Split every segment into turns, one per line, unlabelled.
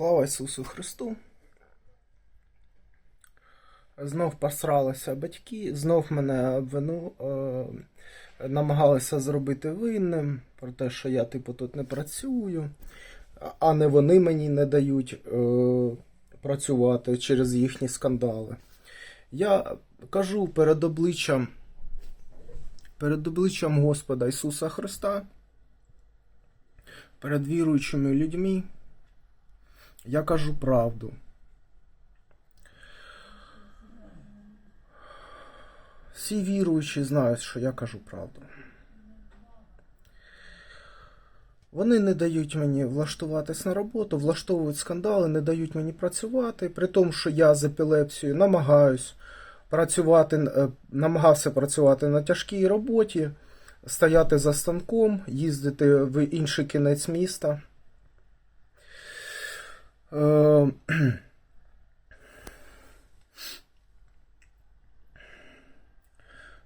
Слава Ісусу Христу. Знов посралися батьки, знов мене обвину, е, намагалися зробити винним про те, що я, типу, тут не працюю, а не вони мені не дають е, працювати через їхні скандали. Я кажу перед обличчям, перед обличчям Господа Ісуса Христа, перед віруючими людьми. Я кажу правду. Всі віруючі знають, що я кажу правду. Вони не дають мені влаштуватись на роботу, влаштовують скандали, не дають мені працювати, при тому, що я з епілепсією намагаюсь працювати, е, намагався працювати на тяжкій роботі, стояти за станком, їздити в інший кінець міста. Е,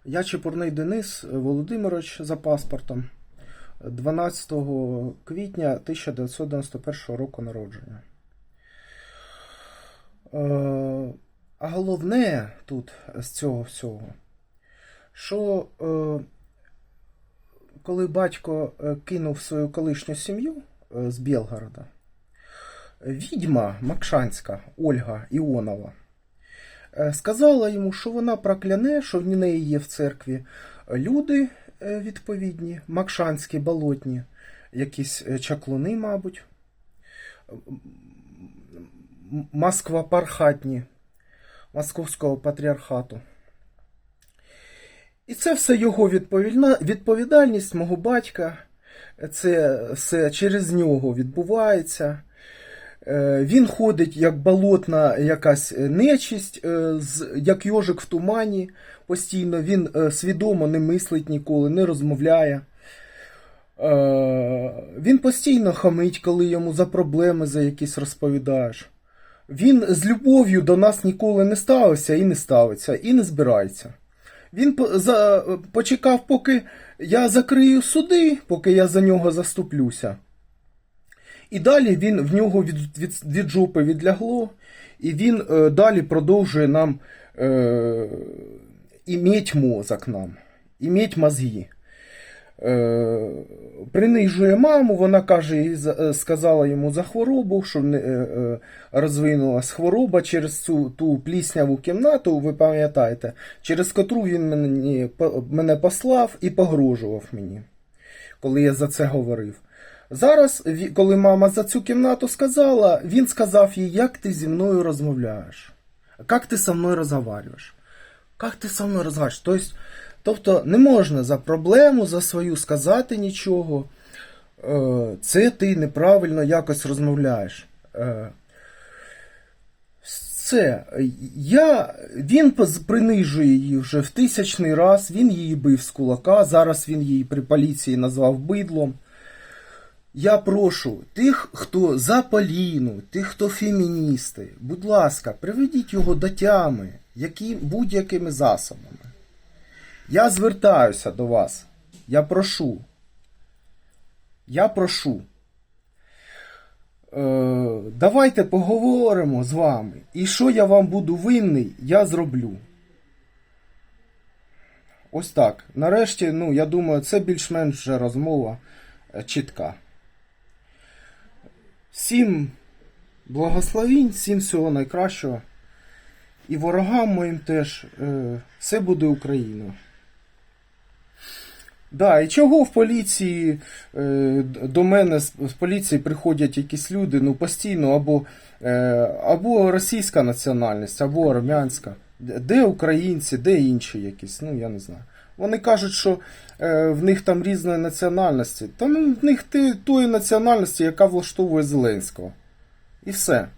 Я Чепурний Денис Володимирович за паспортом 12 квітня 1991 року народження. Е, А головне тут з цього всього, що е, коли батько кинув свою колишню сім'ю з Білгорода, відьма Макшанська Ольга Іонова е, сказала йому, що вона прокляне, що в неї є в церкві люди е, відповідні, макшанські, болотні, якісь е, чаклуни, мабуть, Москва пархатні, Московського патріархату. І це все його відповідальність мого батька. Це все через нього відбувається. Е, Він ходить як болотна якась нечисть, е, як йожик в тумані постійно. Він е, свідомо не мислить ніколи, не розмовляє. Е, Він постійно хамить, коли йому за проблеми за якісь розповідаєш. Він з любов'ю до нас ніколи не ставився і не ставиться, і не збирається. Він почекав, поки я закрию суди, поки я за нього заступлюся. І далі він в нього від, від, від жопи відлягло, і він е, далі продовжує нам е, іметь мозок нам, іметь мозги. Е, принижує маму, вона каже, е, сказала йому за хворобу, що е, розвинулась хвороба через цю ту плісняву кімнату, ви пам'ятаєте, через котру він мені, мене послав і погрожував мені, коли я за це говорив. Зараз, коли мама за цю кімнату сказала, він сказав їй, як ти зі мною розмовляєш, як ти со мною розговариваєш. Як ти со мною розмовляєш? Тобто, тобто не можна за проблему, за свою сказати нічого. Е, Це ти неправильно якось розмовляєш. Це я, він принижує її вже в тисячний раз, він її бив з кулака, зараз він її при поліції назвав бидлом. Я прошу тих, хто за Поліну, тих, хто феміністи, будь ласка, приведіть його до тями, які, будь-якими засобами. Я звертаюся до вас. Я прошу. Я прошу. Е, давайте поговоримо з вами. І що я вам буду винний, я зроблю. Ось так. Нарешті, ну, я думаю, це більш-менш вже розмова е, чітка. Всім благословінь, всім всього найкращого. І ворогам моїм теж е, все буде Україна. Да, і чого в поліції е, до мене з, з поліції приходять якісь люди, ну постійно або, е, або російська національність, або армянська. Де українці, де інші якісь, ну я не знаю. Вони кажуть, що е, в них там різної національності. Та ну, в них ти, тої національності, яка влаштовує Зеленського. І все.